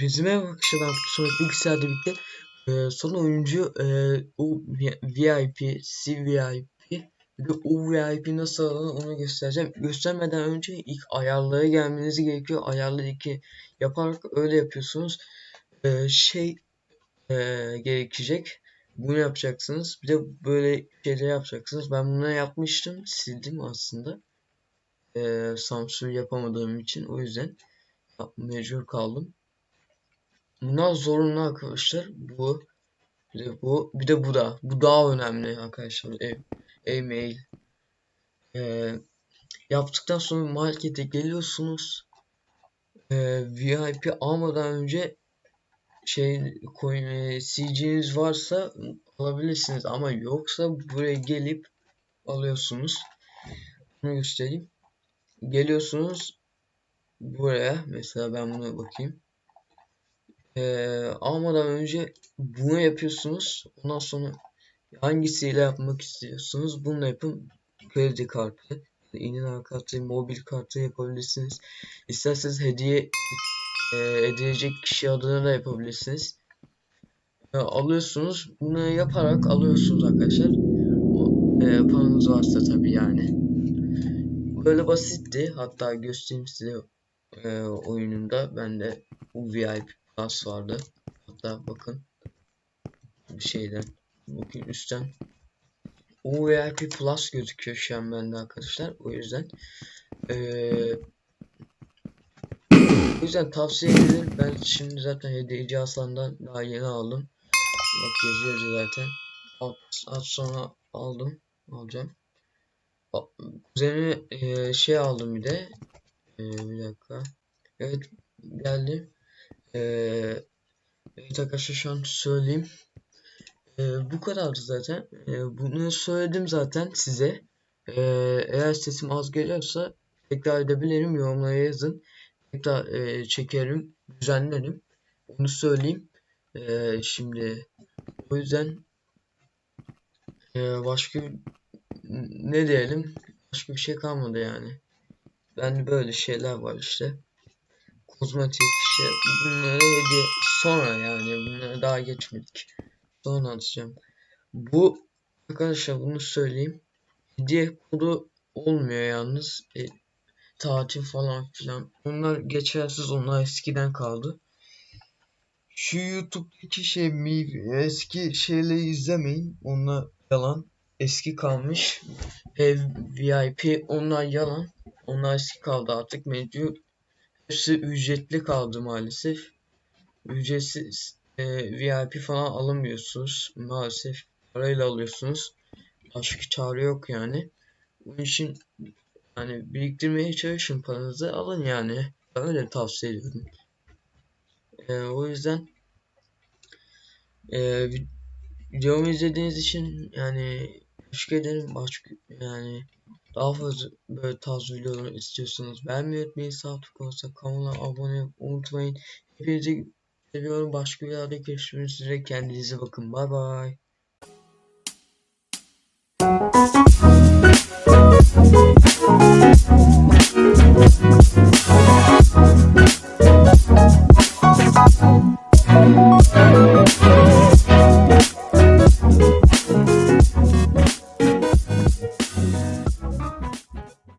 Arkadaşlar ben sonra bilgisayarda birlikte e, son oyuncu e, U VIP, CVIP bir de UVIP nasıl alınır onu göstereceğim. Göstermeden önce ilk ayarlara gelmeniz gerekiyor. Ayarları iki yaparak öyle yapıyorsunuz. E, şey e, gerekecek. Bunu yapacaksınız. Bir de böyle şeyler yapacaksınız. Ben bunları yapmıştım. Sildim aslında. E, Samsung yapamadığım için. O yüzden mecbur kaldım. Bunlar zorunlu arkadaşlar. Bu bir de bu bir de bu da. Bu daha önemli arkadaşlar. E e-mail. Ee, yaptıktan sonra markete geliyorsunuz. Ee, VIP almadan önce şey coin e, CG'niz varsa alabilirsiniz ama yoksa buraya gelip alıyorsunuz. Bunu göstereyim. Geliyorsunuz buraya mesela ben buna bakayım e, almadan önce bunu yapıyorsunuz. Ondan sonra hangisiyle yapmak istiyorsunuz bunu yapın. Kredi kartı, inanal kartı, mobil kartı yapabilirsiniz. İsterseniz hediye e, edilecek kişi adına da yapabilirsiniz. E, alıyorsunuz. Bunu yaparak alıyorsunuz arkadaşlar. E, paranız varsa tabi yani. Böyle basitti. Hatta göstereyim size e, oyununda. Ben de bu VIP Plus vardı. Hatta bakın bir şeyden bakın üstten UVIP Plus gözüküyor şu an bende arkadaşlar. O yüzden ee, o yüzden tavsiye ederim. Ben şimdi zaten hediyeci aslandan daha yeni aldım. Bak yazıyor zaten. Az, az sonra aldım. Alacağım. Kuzenime e, şey aldım bir de. E, bir dakika. Evet geldi. Ee, arkadaşlar şu an söyleyeyim. Ee, bu kadardı zaten. Ee, bunu söyledim zaten size. Ee, eğer sesim az geliyorsa tekrar edebilirim. Yorumlara yazın. Tekrar e, çekerim. Düzenlerim. Onu söyleyeyim. Ee, şimdi o yüzden e, başka ne diyelim başka bir şey kalmadı yani. Ben böyle şeyler var işte kozmetik işte bunları hediye sonra yani bunları daha geçmedik. Sonra atacağım. Bu arkadaşlar bunu söyleyeyim. Hediye kodu olmuyor yalnız. E, tatil falan filan. Onlar geçersiz onlar eskiden kaldı. Şu YouTube'daki şey mi eski şeyleri izlemeyin. Onlar yalan. Eski kalmış. Ev VIP onlar yalan. Onlar eski kaldı artık mecbur hepsi ücretli kaldı maalesef. Ücretsiz e, VIP falan alamıyorsunuz. Maalesef parayla alıyorsunuz. Başka çare yok yani. Bunun için hani biriktirmeye çalışın paranızı alın yani. Ben öyle tavsiye ediyorum. E, o yüzden e, videomu izlediğiniz için yani teşekkür ederim. Başka yani daha fazla böyle tarz videolar istiyorsanız beğenmeyi unutmayın. Sağ tıklarsa kanala abone olmayı unutmayın. Hepinizi seviyorum. Başka videolarda görüşmek üzere. Kendinize bakın. Bay bay. Thank you.